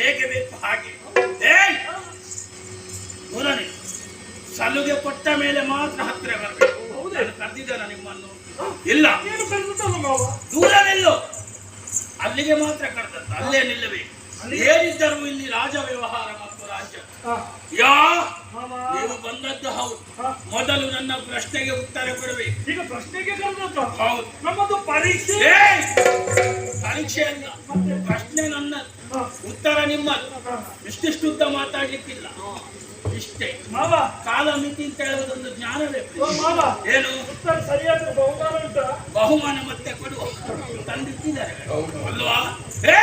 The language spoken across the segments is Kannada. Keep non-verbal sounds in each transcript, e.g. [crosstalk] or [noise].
ಹೇಗೆ ಬೇಕು ಹಾಗೆ. ಮೂರನೇ ಸಲುಗೆ ಕೊಟ್ಟ ಮೇಲೆ ಮಾತ್ರ ಹತ್ತಿರ ಬರಬೇಕು. ಹೌದೇ? ಕರೆದಿದ್ದಾನ ನಿಮ್ಮನ್ನು? ಇಲ್ಲ. ದೂರ ನಿಲ್ಲು. ಅಲ್ಲಿಗೆ ಮಾತ್ರ ಕರೆದದ್ದು. ಅಲ್ಲೇ ನಿಲ್ಲಬೇಕು. ಏನಿದ್ದರೂ ಇಲ್ಲಿ ರಾಜ ವ್ಯವಹಾರ ಮತ್ತು ರಾಜ್ಯ. ಯಾ? ನೀವು ಬಂದದ್ದು ಹೌದು. ಮೊದಲು ನನ್ನ ಪ್ರಶ್ನೆಗೆ ಉತ್ತರ ಕೊಡಬೇಕು. ಈಗ ಪ್ರಶ್ನೆಗೆ ಕರೆದದ್ದು? ಹೌದು. ನಮ್ಮದು ಪರೀಕ್ಷೆ! ಪರೀಕ್ಷೆ ಅಲ್ಲ. ಪ್ರಶ್ನೆ ನನ್ನ ಹಾ, ಉತ್ತರ ನಿಮ್ಮ. ಇಷ್ಟಿಷ್ಟು ಇಷ್ಟಿಷ್ಟುದ್ದ ಮಾತಾಡ್ಲಿಕ್ಕಿಲ್ಲ. ಇಷ್ಟೇ. ಮಾವ. ಕಾಲ ಮಿತಿ ಅಂತ ಹೇಳುವುದೊಂದು ಜ್ಞಾನವೇ. ಏನು? ಉತ್ತರ ಸರಿಯಾದ ಬಹುಮಾನ ಅಂತ ಬಹುಮಾನ ಮತ್ತೆ ಕೊಡುವ ತಂದಿಟ್ಟಿದ್ದಾರೆ ಅಲ್ವಾ? ಏ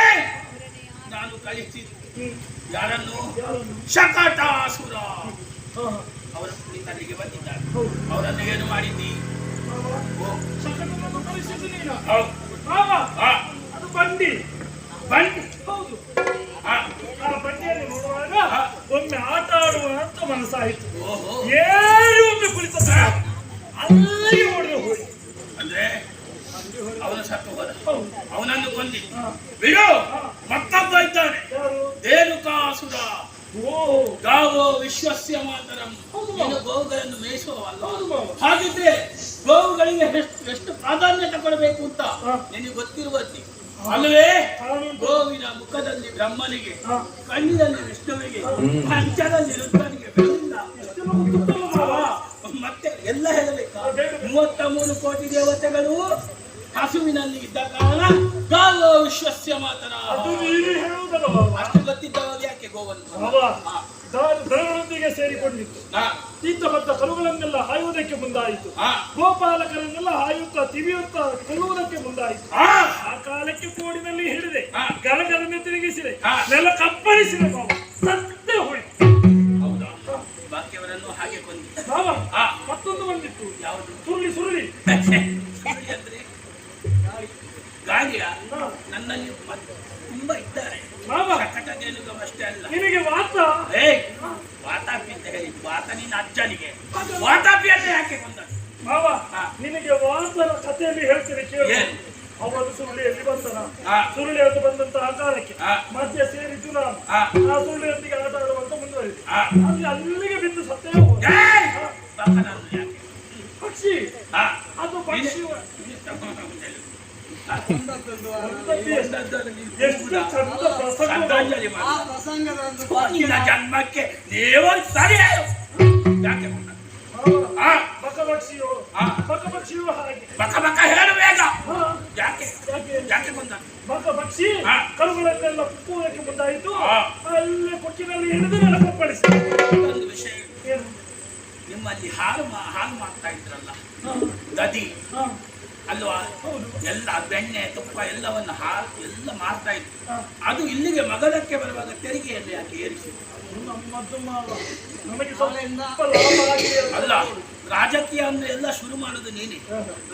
ನಾನು ಕಳಿಸಿದ್ದು. ಯಾರನ್ನು? ಶಕಟಾಸುರ. ಅವರ ಕುಳಿತಲ್ಲಿಗೆ ಬಂದಿದ್ದಾರೆ. ಅವರನ್ನು ಏನು ಮಾಡಿದ್ದಿ? ಕಳಿಸಿದ್ದು ನೀನು. ಹೌದು. ಮಾವ. ಆ, ಅದು ಬಂಡಿ. ಬಂಡಿ. ಹೌದು ಆ, ಆ ಬಂಡಿಯಲ್ಲಿ ನೋಡುವಾಗ ಹಾ. ಆಟ ಅಂತ ಮನಸ್ಸಾಯಿತು. ಏರಿ ಒಮ್ಮೆ ಕುಳಿತ ಅಲ್ಲಿ ಹೊಡೆದು ಹೋಗಿ ಅಂದ್ರೆ ಅವನು ಸತ್ತು ಹೋದ. ಅವನನ್ನು ಕೊಂದಿ. ಬಿಡು. ಮತ್ತೊಬ್ಬ ಇದ್ದಾನೆ. ದೇನುಕಾಸುರ ಗಾವೋ ವಿಶ್ವಸ್ಯ ಮಾತರಂ. ನೀನು. ಗೋವುಗಳನ್ನು ಮೇಯಿಸುವವಲ್ಲ? ಹಾಗಿದ್ರೆ ಗೋವುಗಳಿಗೆ ಎಷ್ಟು ಎಷ್ಟು ಪ್ರಾಧಾನ್ಯತೆ ಕೊಡಬೇಕು ಅಂತ. ನಿನಗೆ ಗೊತ್ತಿರುವಲ್ಲಿ ಅಲ್ವೇ ಕಾನೂನು ಗೋವಿನ ಮುಖದಲ್ಲಿ ಬ್ರಹ್ಮನಿಗೆ. ಕಣ್ಣಿನಲ್ಲಿ ವಿಷ್ಣುವಿಗೆ ಪಂಚದಲ್ಲಿ ರುದ್ರನಿಗೆ? ಮತ್ತೆ ಎಲ್ಲ ಹೇಳಬೇಕಾ. ಮೂವತ್ತ ಮೂರು ಕೋಟಿ ದೇವತೆಗಳು ಹಸುವಿನಲ್ಲಿ ಇದ್ದ ಕಾರಣ ಕಾಲೋ ವಿಶ್ವಸ್ಯ ಮಾತರ. ಅದು. ಅಷ್ಟು ಗೊತ್ತಿದ್ದವಾಗ ಯಾಕೆ ಗೋವನ್ನು ಸೇರಿಕೊಂಡಿತ್ತು ಇದ್ದ ಬದ್ದ ಕರುಗಳನ್ನೆಲ್ಲ ಹಾಯುವುದಕ್ಕೆ ಮುಂದಾಯಿತು. ಗೋಪಾಲಕರನ್ನೆಲ್ಲ ಹಾಯುತ್ತಾ ತಿವಿಯುತ್ತಾ ಕೊಲ್ಲುವುದಕ್ಕೆ ಮುಂದಾಯಿತು. ಆ ಕಾಲಕ್ಕೆ ಕೋಡಿನಲ್ಲಿ ಹಿಡಿದೆ ಹಾ. ಗಲಗಲನೆ ತಿರುಗಿಸಿದೆ. ನೆಲ ಕಪ್ಪಳಿಸಿದೆ ಬಾಬು ಸತ್ತೇ ಹೋಯ್ತು ಹೌದಾ ಬಾಕಿಯವರನ್ನು ಹಾಗೆ ಕೊಂದಿ ಮಾವ ಹಾ. ಮತ್ತೊಂದು ಬಂದಿತ್ತು ಯಾವುದು ಸುರುಳಿ ಸುರುಳಿ [laughs] ವಾತ ನಿನ್ನ ಅಜ್ಜನಿಗೆ. ವಾತಾಪಿ ಅಂತ ಯಾಕೆ ಬಂದ ಮಾವ. ನಿನಗೆ ವಾಸನ ಕಥೆಯಲ್ಲಿ ಹೇಳ್ತೀನಿ ಕೇಳು? ಅವನು ಸುರುಳಿಯಲ್ಲಿ ಬಂದನ. ಸುರುಳಿ ಅದು ಬಂದಂತಹ ಕಾಲಕ್ಕೆ. ಮಧ್ಯ ಸೇರಿದ್ದು ನಾನು. ಆ ಸುರುಳಿಯೊಂದಿಗೆ ಆಟ ಆಡುವಂತ ಮುಂದುವರಿದೆ. ಅಲ್ಲಿ ಅಲ್ಲಿಗೆ ಬಿದ್ದು ಸತ್ತೇ ಪಕ್ಷಿ. ಹಾ. ಅದು ಪಕ್ಷಿ. ಎಷ್ಟು ಚಂದ ಪ್ರಸಂಗ ಜನ್ಮಕ್ಕೆ ನೀವು ಸರಿ ಪಕ್ಷಿಯು. ಬಕ ಪಕ್ಷಿಯು ಹಾಗೆ. ಬಕ ಬಕ ಹೇಳು ಬೇಗ. ಯಾಕೆ? ಯಾಕೆ? ಯಾಕೆ ಕೊಂದ ಬಕ ಪಕ್ಷಿ ಹಾ. ಕರುಗಳನ್ನೆಲ್ಲ ಕುಕ್ಕುವುದಕ್ಕೆ ಮುಂದಾಯಿತು. ಅಲ್ಲೇ ಕೊಕ್ಕಿನಲ್ಲಿ ಹಿಡಿದು ಕಪ್ಪಳಿಸಿ ಒಂದು ವಿಷಯ. ಏನು? ನಿಮ್ಮಲ್ಲಿ ಹಾಲು ಹಾಲು ಮಾಡ್ತಾ ಇದ್ರಲ್ಲ. ದದಿ ಹಾ. ಅಲ್ವಾ? ಹೌದು. ಎಲ್ಲ ಬೆಣ್ಣೆ ತುಪ್ಪ ಎಲ್ಲವನ್ನು ಹಾಲು ಎಲ್ಲ ಮಾಡ್ತಾ ಇತ್ತು. ಅದು ಇಲ್ಲಿಗೆ ಮಗದಕ್ಕೆ ಬರುವಾಗ ತೆರಿಗೆಯಲ್ಲಿ ಯಾಕೆ ಏರಿಸಿದ್ರು ಅಲ್ಲ. ರಾಜಕೀಯ ಅಂದ್ರೆ ಎಲ್ಲ ಶುರು ಮಾಡುದು ನೀನೆ.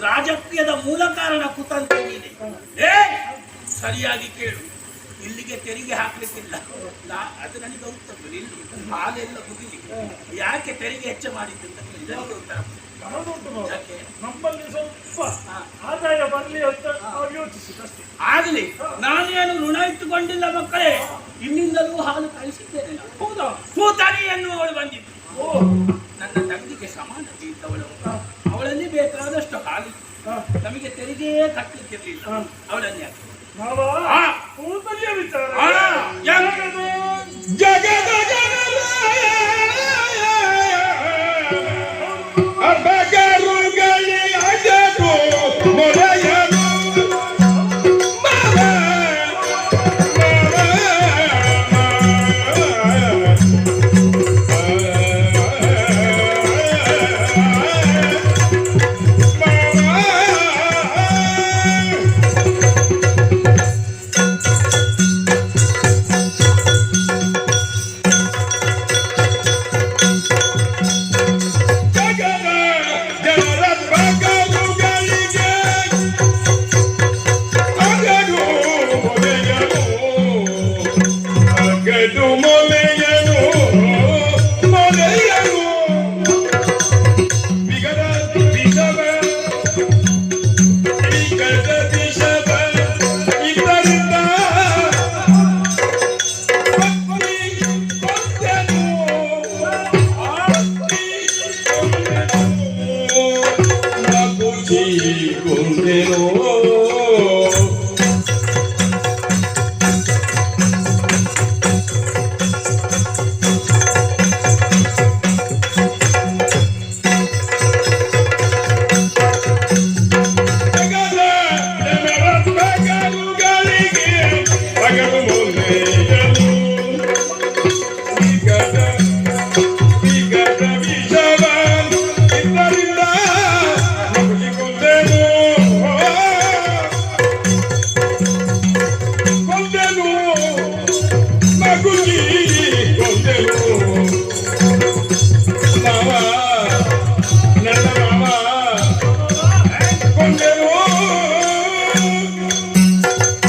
ರಾಜಕೀಯದ ಮೂಲ ಕಾರಣ ಕುತಂತ ನೀನೆ. ಏ ಸರಿಯಾಗಿ ಕೇಳು. ಇಲ್ಲಿಗೆ ತೆರಿಗೆ ಹಾಕ್ಲಿಕ್ಕಿಲ್ಲ. ನಾ ಅದು ನನಗೆ ಉತ್ತಮ. ನಿಲ್ಲು. ಹಾಲೆಲ್ಲ ಮುಗಿಲಿ. ಯಾಕೆ ತೆರಿಗೆ ಹೆಚ್ಚು ಮಾಡಿದ್ದು ಅಂತ ಉತ್ತರ ಕೊಡು. ಯಾಕೆ? ನಮ್ಮಲ್ಲಿ ಸ್ವಲ್ಪ. ಆದಾಯ ಬರಲಿ ಅಂತ ಯೋಚಿಸಿದಷ್ಟೇ ಆಗಲಿ. ನಾನೇನು ಋಣ ಇಟ್ಟುಕೊಂಡಿಲ್ಲ ಮಕ್ಕಳೇ. ಇನ್ನಿಂದಲೂ ಹಾಲು ಕಳಿಸಿದ್ದೇನೆ. ಹೌದಾ? ಕೂತಲಿ ಎನ್ನುವವಳು ಬಂದಿದ್ದು. ಓ. ನಮಗೆ ತೆರಿಗೆ ಕಟ್ಟಲಿಕ್ಕಿರ್ಲಿಲ್ಲ ಹಾ. ಅವಳನ್ನು ಯಾಕೆ ಮಾವ ಹಾ. ಕೂತಲಿಯ ವಿಚಾರ ಹಾ. ಜಗದು ಜಗದ ಅಬಗರುಗಳಿ